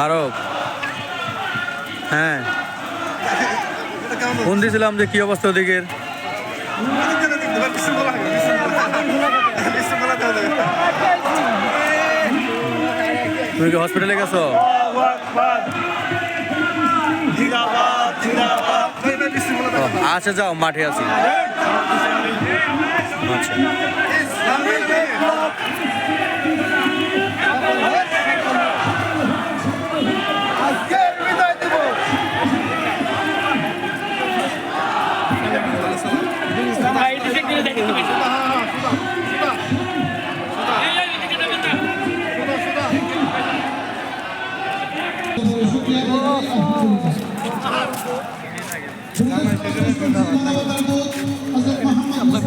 ফারুক। হ্যাঁ। ফোন দিয়েছিলাম যে কি অবস্থা ওদিকের? তুমি কি হসপিটালে গেছো? আচ্ছা যাও, মাঠে আছি। আচ্ছা। আমরা